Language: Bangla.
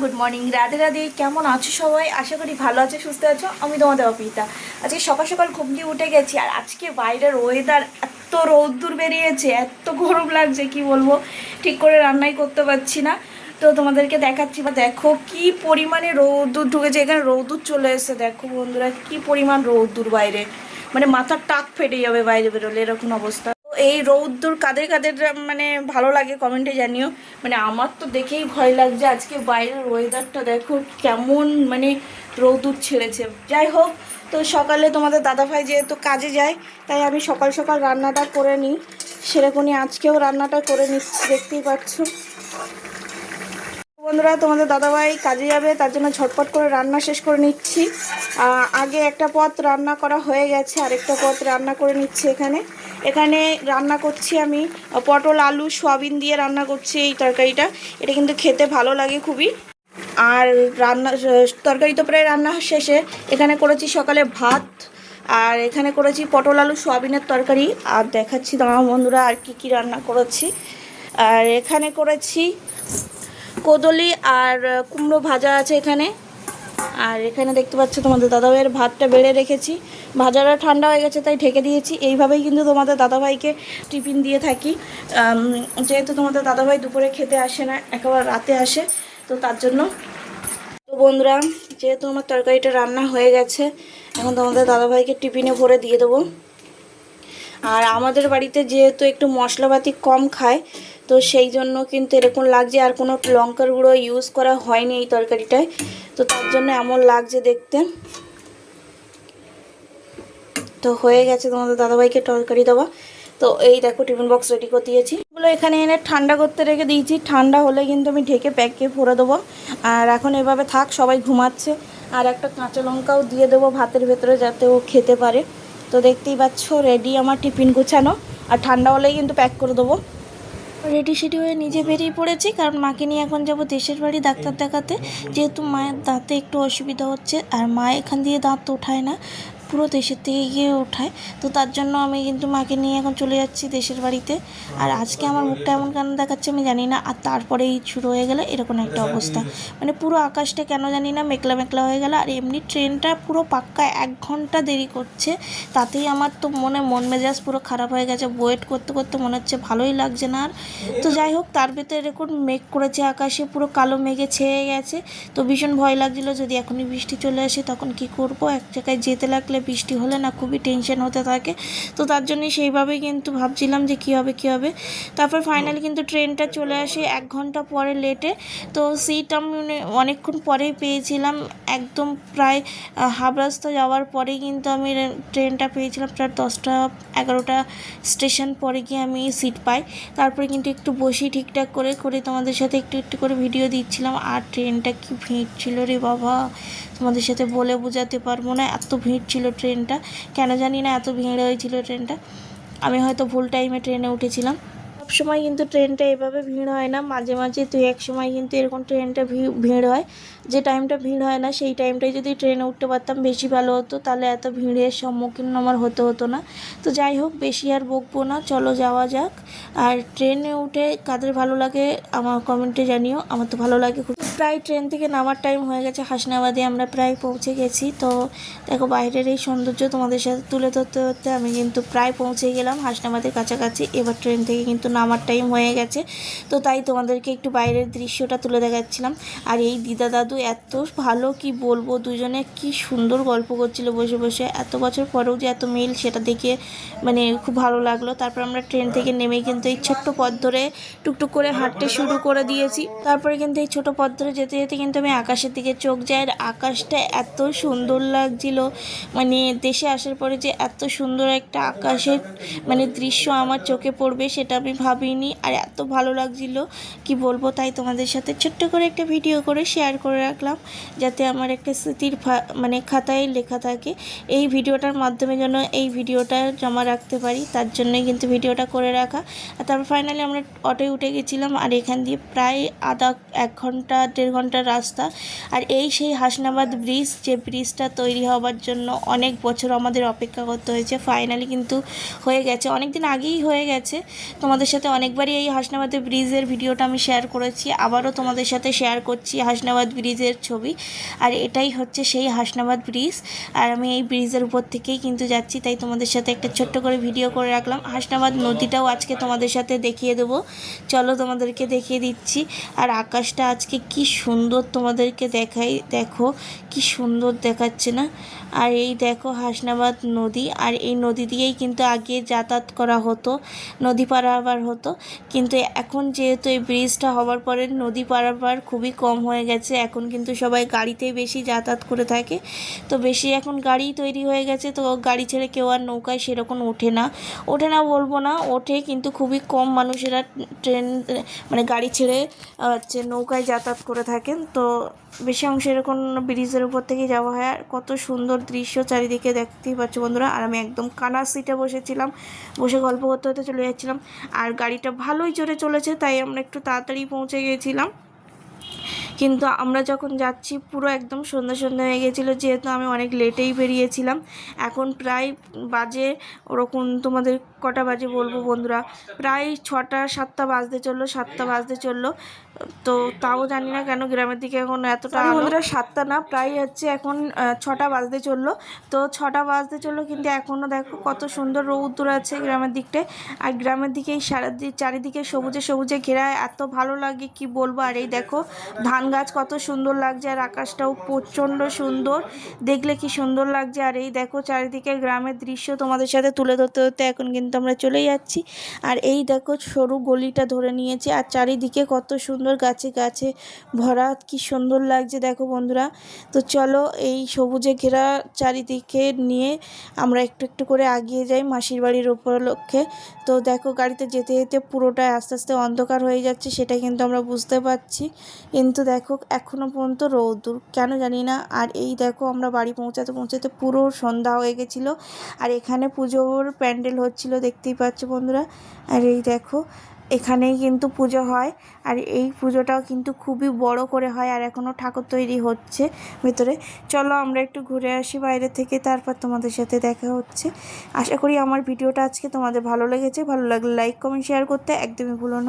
Good morning. রাধে রাধে, কেমন আছো সবাই? আশা করি ভালো আছো, সুস্থ আছো। আমি তোমাদের অপিতা আজকে সকাল সকাল ঘুম দিয়ে উঠে গেছি আর আজকে বাইরের ওয়েদার এত রৌদ্দুর বেরিয়েছে, এত গরম লাগছে, কি বলব? ঠিক করে রান্নাই করতে পারছি না। তো তোমাদেরকে দেখাচ্ছি বা দেখো কি পরিমাণে রৌদ্দুর ঢুকেছে। এখানে রৌদ্দুর চলে এসেছে। দেখো বন্ধুরা, কি পরিমাণ রৌদ্দুর বাইরে। মানে মাথার টাক ফেটে যাবে, বাইরে বেরোলে এরকম অবস্থা। এই রৌদ্দুর কাদের কাদের মানে ভালো লাগে কমেন্টে জানিও। মানে আমার তো দেখেই ভয় লাগছে আজকে বাইরের ওয়েদারটা দেখো কেমন মানে রৌদ্দুর ছেড়েছে। যাই হোক, তো সকালে তোমাদের দাদাভাই যেহেতু কাজে যায়, তাই আমি সকাল সকাল রান্নাটা করে নিই। সেরকমই আজকেও রান্নাটা করে নিচ্ছি, দেখতেই পাচ্ছ। বন্ধুরা, তোমাদের দাদাভাই কাজে যাবে, তার জন্য ঝটপট করে রান্না শেষ করে নিচ্ছি। আগে একটা পথ রান্না করা হয়ে গেছে, আরেকটা পথ রান্না করে নিচ্ছি এখানে। এখানে রান্না করছি আমি। পটল, আলু, সয়াবিন দিয়ে রান্না করছি এই তরকারিটা। এটা কিন্তু খেতে ভালো লাগে খুবই। আর রান্না, তরকারি তো প্রায় রান্না শেষে। এখানে করেছি সকালে ভাত, আর এখানে করেছি পটল, আলু, সয়াবিনের তরকারি। আর দেখাচ্ছি দাঁড়াও বন্ধুরা আর কি কি রান্না করেছি। আর এখানে করেছি কোদলি আর কুমড়ো ভাজা আছে এখানে। আর এখানে দেখতে পাচ্ছ তোমাদের দাদাভাইয়ের ভাতটা বেড়ে রেখেছি। ভাজাটা ঠান্ডা হয়ে গেছে, তাই ঢেকে দিয়েছি। এইভাবেই কিন্তু তোমাদের দাদাভাইকে টিফিন দিয়ে থাকি। যেহেতু তোমাদের দাদাভাই দুপুরে খেতে আসে না, একেবারে রাতে আসে, তো তার জন্য। তো বন্ধুরা, যেহেতু আমার তরকারিটা রান্না হয়ে গেছে, এখন তোমাদের দাদাভাইকে টিফিনে ভরে দিয়ে দেবো। আর আমাদের বাড়িতে যেহেতু একটু মশলাপাতি কম খায় তো সেই জন্য কিন্তু এরকম লাগছে, আর কোনো লঙ্কার গুঁড়ো ইউজ করা হয়নি এই তরকারিটায়। তো তার জন্য এমন লাগছে দেখতে। তো হয়ে গেছে তোমাদের দাদাভাইকে তরকারি দেওয়া। তো এই দেখো টিফিন বক্স রেডি করে দিয়েছি। এগুলো এখানে এনে ঠান্ডা করতে রেখে দিয়েছি। ঠান্ডা হলে কিন্তু আমি ঢেকে প্যাকে ভরে দেবো। আর এখন এভাবে থাক, সবাই ঘুমাচ্ছে। আর একটা কাঁচা লঙ্কাও দিয়ে দেবো ভাতের ভেতরে যাতে ও খেতে পারে। তো দেখতেই পাচ্ছ রেডি আমার টিফিন গুছানো। আর ঠান্ডা হলেই কিন্তু প্যাক করে দেবো। রেডি সেডি হয়ে নিজে বেরিয়ে পড়েছি, কারণ মাকে নিয়ে এখন যাব দেশের বাড়ি ডাক্তার দেখাতে। যেহেতু মায়ের দাঁতে একটু অসুবিধা হচ্ছে, আর মা এখান দিয়ে দাঁত ওঠায় না। পুরো দেশের থেকে গিয়ে ওঠায়। তো তার জন্য আমি কিন্তু মাকে নিয়ে এখন চলে যাচ্ছি দেশের বাড়িতে। আর আজকে আমার মুখটা এমন কেন দেখাচ্ছে আমি জানি না। আর তারপরেই শুরু হয়ে গেলে এরকম একটা অবস্থা। মানে পুরো আকাশটা কেন জানি না মেঘলা মেঘলা হয়ে গেল। আর এমনি ট্রেনটা পুরো পাক্কা এক ঘণ্টা দেরি করছে। তাতেই আমার তো মনে, মন মেজাজ পুরো খারাপ হয়ে গেছে। ওয়েট করতে করতে মনে হচ্ছে ভালোই লাগছে না আর। তো যাই হোক, তার ভেতরে এরকম মেঘ করেছে আকাশে, পুরো কালো মেঘে ছেয়ে গেছে। তো ভীষণ ভয় লাগছিল, যদি এখনই বৃষ্টি চলে আসে তখন কি করব? এক জায়গায় যেতে লাগলে বৃষ্টি হলে না খুবই টেনশন হতে থাকে। তো তার জন্যই সেইভাবেই কিন্তু ভাবছিলাম যে কী হবে কী হবে। তারপর ফাইনালি কিন্তু ট্রেনটা চলে আসে এক ঘণ্টা পরে লেটে তো সিট আমি মানে অনেকক্ষণ পরেই পেয়েছিলাম। একদম প্রায় আহ, হাফ রাস্তা যাওয়ার পরেই কিন্তু আমি ট্রেনটা পেয়েছিলাম প্রায় দশটা এগারোটা স্টেশন পরে গিয়ে আমি সিট পাই। তারপরে কিন্তু একটু বসি ঠিকঠাক করে করে তোমাদের সাথে একটু একটু করে ভিডিও দিচ্ছিলাম। আর ট্রেনটা কি ভিড় ছিল রে বাবা? তোমাদের সাথে বলে বোঝাতে পারব না। এত ভিড় ছিল ট্রেনটা। কেন জানি না, এত ভিড় হয়েছিল ট্রেনটা। আমি হয়তো ভুল টাইমে ট্রেনে উঠেছিলাম। সব সময় কিন্তু ট্রেনটা এভাবে ভিড় হয় না। মাঝে মাঝে তুই এক সময় কিন্তু এরকম ট্রেনটা ভিড় হয়। যে টাইমটা ভিড় হয় না, সেই টাইমটায় যদি ট্রেনে উঠতে পারতাম, বেশি ভালো হতো। তাহলে এত ভিড়ের সম্মুখীন আমার হতে হতো না। তো যাই হোক, বেশি আর বকবো না। চলো যাওয়া যাক। আর ট্রেনে উঠে কাদের ভালো লাগে, আমার কমেন্টে জানিও। আমার তো ভালো লাগে খুব। প্রায় ট্রেন থেকে নামার টাইম হয়ে গেছে, হাসনাবাদে আমরা প্রায় পৌঁছে গেছি। তো দেখো, বাইরের এই সৌন্দর্য তোমাদের সাথে তুলে ধরতে ধরতে আমি কিন্তু প্রায় পৌঁছে গেলাম হাসনাবাদের কাছাকাছি। এবার ট্রেন থেকে কিন্তু নামার টাইম হয়ে গেছে। তো তাই তোমাদেরকে একটু বাইরের দৃশ্যটা তুলে দেখাচ্ছিলাম। আর এই দিদা দাদু এত ভালো কি বলব, দুজনে কি সুন্দর গল্প করছিল বসে বসে। এত বছর পরেও যে এত মিল, সেটা দেখে মানে খুব ভালো লাগল। তারপর আমরা ট্রেন থেকে নেমে কিন্তু এই ছোট্ট পথ ধরে টুকটুক করে হাঁটতে শুরু করে দিয়েছি। তারপরে কিন্তু এই ছোট পথ ধরে যেতে যেতে কিন্তু আমি আকাশের দিকে চোখ যাই আর আকাশটা এত সুন্দর লাগছিল। মানে দেশে আসার পরে যে এত সুন্দর একটা আকাশের মানে দৃশ্য আমার চোখে পড়বে সেটা আমি ভাবিনি আর এত ভালো লাগছিল। কি বলব তাই তোমাদের সাথে ছোট্ট করে একটা ভিডিও করে শেয়ার করে রাখলাম যাতে আমার একটা স্মৃতির মানে খাতায় লেখা থাকে। এই ভিডিওটার মাধ্যমে যেন এই ভিডিওটা জমা রাখতে পারি, তার জন্যই কিন্তু ভিডিওটা করে রাখা। আর তারপর ফাইনালি আমরা অটোয় উঠে গেছিলাম আর এখান দিয়ে প্রায় আধা এক ঘণ্টা দেড় ঘণ্টার রাস্তা। আর এই সেই হাসনাবাদ ব্রিজ, যে ব্রিজটা তৈরি হওয়ার জন্য অনেক বছর আমাদের অপেক্ষা করতে হয়েছে ফাইনালি কিন্তু হয়ে গেছে। অনেক দিন আগেই হয়ে গেছে। তোমাদের সাথে অনেকবারই এই হাসনাবাদের ব্রিজের ভিডিওটা আমি শেয়ার করেছি, আবারও তোমাদের সাথে শেয়ার করছি হাসনাবাদ ব্রিজের ছবি। আর এটাই হচ্ছে সেই হাসনাবাদ ব্রিজ। আর আমি এই ব্রিজের উপর থেকেই কিন্তু যাচ্ছি, তাই তোমাদের সাথে একটা ছোট্ট করে ভিডিও করে রাখলাম। হাসনাবাদ নদীটাও আজকে তোমাদের সাথে দেখিয়ে দেবো। চলো তোমাদেরকে দেখিয়ে দিচ্ছি। আর আকাশটা আজকে কি সুন্দর তোমাদেরকে দেখাই, দেখো, কি সুন্দর দেখাচ্ছে না? আর এই দেখো হাসনাবাদ নদী, আর এই নদী দিয়েই কিন্তু আগে যাতায়াত করা হতো, নদী পারাবার হতো। কিন্তু এখন যেহেতু এই ব্রিজটা হওয়ার পরে নদী পারাবার খুবই কম হয়ে গেছে, এখন কিন্তু সবাই গাড়িতেই বেশি যাতায়াত করে থাকে। তো বেশি এখন গাড়ি তৈরি হয়ে গেছে, তো গাড়ি ছেড়ে কেউ আর নৌকায় সেরকম ওঠে না। ওঠে না বলব না, ওঠে কিন্তু খুবই কম মানুষেরা ট্রেন মানে গাড়ি ছেড়ে হচ্ছে নৌকায় যাতায়াত করে থাকেন। তো বেশি অংশ এরকম ব্রিজের উপর থেকে যাওয়া হয়। আর কত সুন্দর দৃশ্য চারিদিকে দেখতেই পাচ্ছ বন্ধুরা। আর আমি একদম কানার সিটে বসেছিলাম। বসে গল্প করতে করতে চলে যাচ্ছিলাম। আর গাড়িটা ভালোই জোরে চলেছে, তাই আমরা একটু তাড়াতাড়ি পৌঁছে গিয়েছিলাম কিন্তু আমরা যখন যাচ্ছি, পুরো একদম সন্ধ্যা সন্ধ্যা হয়ে গেছিল। যেহেতু আমি অনেক লেটেই বেরিয়েছিলাম। এখন প্রায় বাজে, ওরকম তোমাদের কটা বাজে বলব বন্ধুরা? প্রায় ছটা সাতটা বাজতে চলল সাতটা বাজতে চলল। তো তাও জানি না কেন গ্রামের দিকে এখন এতটা। বন্ধুরা সাতটা না প্রায় হচ্ছে এখন ছটা বাজতে চলল। তো ছটা বাজতে চলল কিন্তু এখনও দেখো কত সুন্দর রৌদ্র আছে গ্রামের দিকটায়। আর গ্রামের দিকে এই চারিদিকে সবুজে সবুজে ঘেরা এত ভালো লাগে কি বলব? আর এই দেখো ধান গাছ কত সুন্দর লাগছে আর আকাশটাও প্রচণ্ড সুন্দর। দেখলে কি সুন্দর লাগছে? আর এই দেখো চারিদিকে গ্রামের দৃশ্য তোমাদের সাথে তুলে ধরতে ধরতে এখন কিন্তু আমরা চলে যাচ্ছি। আর এই দেখো সরু গলিটা ধরে নিয়েছি আর চারিদিকে কত সুন্দর গাছে গাছে ভরা, কি সুন্দর লাগছে দেখো বন্ধুরা। তো চলো এই সবুজে ঘেরা চারিদিকে নিয়ে আমরা একটু একটু করে আগিয়ে যাই মাসির বাড়ির উপলক্ষে। তো দেখো গাড়িতে যেতে যেতে পুরোটা আস্তে আস্তে অন্ধকার হয়ে যাচ্ছে, সেটা কিন্তু আমরা বুঝতে পারছি। কিন্তু দেখো এখনও পর্যন্ত রৌদ্র কেন জানি না। আর এই দেখো আমরা বাড়ি পৌঁছাতে পৌঁছাতে পুরো সন্ধ্যা হয়ে গেছিল। আর এখানে পুজোর প্যান্ডেল হচ্ছিল দেখতেই পাচ্ছ বন্ধুরা। আর এই দেখো, এখানেই কিন্তু পুজো হয়। আর এই পুজোটাও কিন্তু খুবই বড় করে হয় আর এখনও ঠাকুর তৈরি হচ্ছে ভেতরে। চলো আমরা একটু ঘুরে আসি বাইরে থেকে, তারপর তোমাদের সাথে দেখা হচ্ছে। আশা করি আমার ভিডিওটা আজকে তোমাদের ভালো লেগেছে। ভালো লাগলে লাইক কমেন্ট শেয়ার করতে একদমই ভুলো না।